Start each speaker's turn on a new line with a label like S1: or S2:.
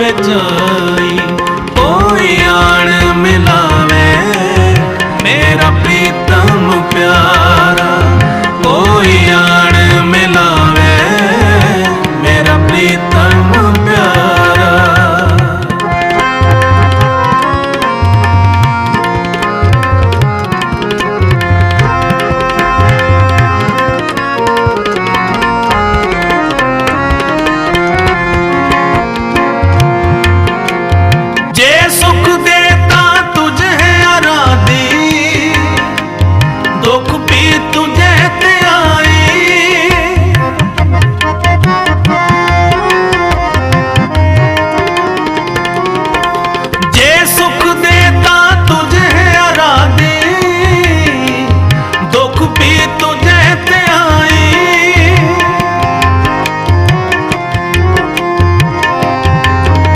S1: ਬਚਾਈ